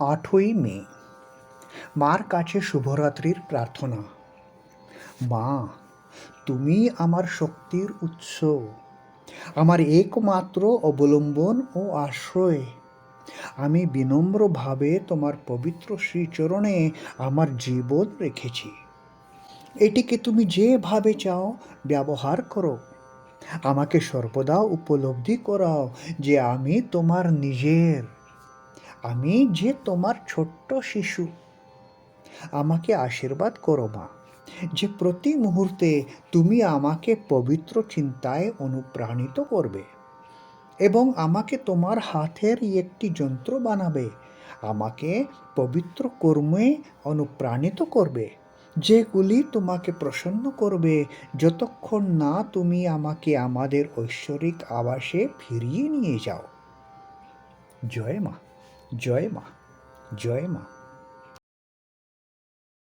আটই মে। মার কাছে শুভরাত্রির প্রার্থনা। মা, তুমি আমার শক্তির উৎস। আমার একমাত্র অবলম্বন ও আশ্রয়। আমি বিনম্রভাবে তোমার পবিত্র শ্রীচরণে আমার জীবন রেখেছি। এটিকে তুমি যেভাবে চাও ব্যবহার করো। আমাকে সর্বদা উপলব্ধি করাও যে আমি তোমার নিজের। আমি যে তোমার ছোট্ট শিশু। আমাকে আশীর্বাদ করো, মা, যে প্রতি মুহূর্তে তুমি আমাকে পবিত্র চিন্তায় অনুপ্রাণিত করবে এবং আমাকে তোমার হাতের একটি যন্ত্র বানাবে। আমাকে পবিত্র কর্মে অনুপ্রাণিত করবে, যেগুলি তোমাকে প্রসন্ন করবে যতক্ষণ না তুমি আমাকে আমাদের ঐশ্বরিক আবাসে ফিরিয়ে নিয়ে যাও। জয় মা। জয় মা জয় মা।